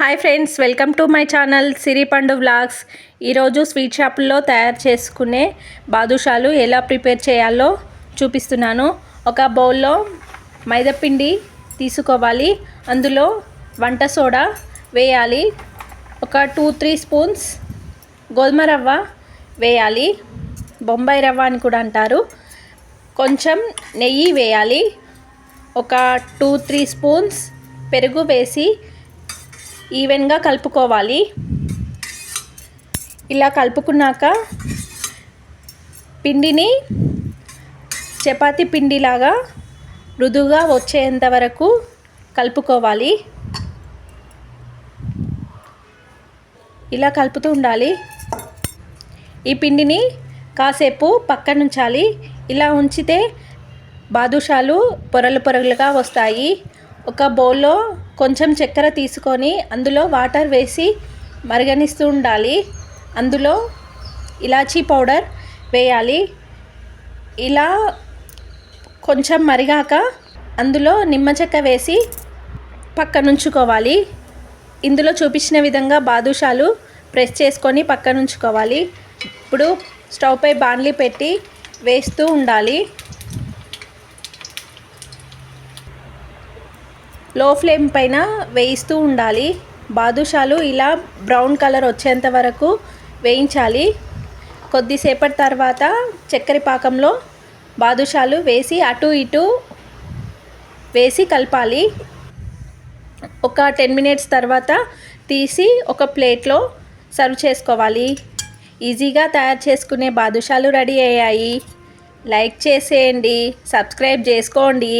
Hi friends welcome to my channel Siripandu vlogs. ఈరోజు sweet షాపుల్లో తయారు చేసుకునే బాదుషాలు ఎలా ప్రిపేర్ చేయాలో చూపిస్తున్నాను. ఒక బౌల్లో మైదాపిండి తీసుకోవాలి. అందులో వంట సోడా వేయాలి. ఒక టూ త్రీ స్పూన్స్ గోధుమ రవ్వ వేయాలి. బొంబాయి రవ్వ అని కూడా అంటారు. కొంచెం నెయ్యి వేయాలి. ఒక టూ త్రీ స్పూన్స్ పెరుగు వేసి ఈవెన్గా కలుపుకోవాలి. ఇలా కలుపుకున్నాక పిండిని చపాతి పిండిలాగా మృదుగా వచ్చేంత వరకు కలుపుకోవాలి. ఇలా కలుపుతూ ఉండాలి. ఈ పిండిని కాసేపు పక్కన ఉంచాలి ఇలా ఉంచితే బాదుషాలు పొరలు పొరలుగా వస్తాయి. ఒక బౌల్లో కొంచెం చక్కెర తీసుకొని అందులో వాటర్ వేసి మరగనిస్తూ ఉండాలి. అందులో ఇలాచీ పౌడర్ వేయాలి. ఇలా కొంచెం మరిగాక అందులో నిమ్మ చెక్క వేసి పక్కనుంచుకోవాలి. ఇందులో చూపించిన విధంగా బాదుషాలు ప్రెస్ చేసుకొని పక్కనుంచుకోవాలి. ఇప్పుడు స్టవ్పై బాణలి పెట్టి వేస్తూ ఉండాలి. లో ఫ్లేమ్ పైన వేయిస్తూ ఉండాలి. బాదుషాలు ఇలా బ్రౌన్ కలర్ వచ్చేంత వరకు వేయించాలి. కొద్దిసేపటి తర్వాత చక్కెర పాకంలో బాదుషాలు వేసి అటు ఇటు వేసి కలపాలి. ఒక టెన్ మినిట్స్ తర్వాత తీసి ఒక ప్లేట్లో సర్వ్ చేసుకోవాలి. ఈజీగా తయారు చేసుకునే బాదుషాలు రెడీ అయ్యాయి. లైక్ చేసేయండి సబ్స్క్రైబ్ చేసుకోండి.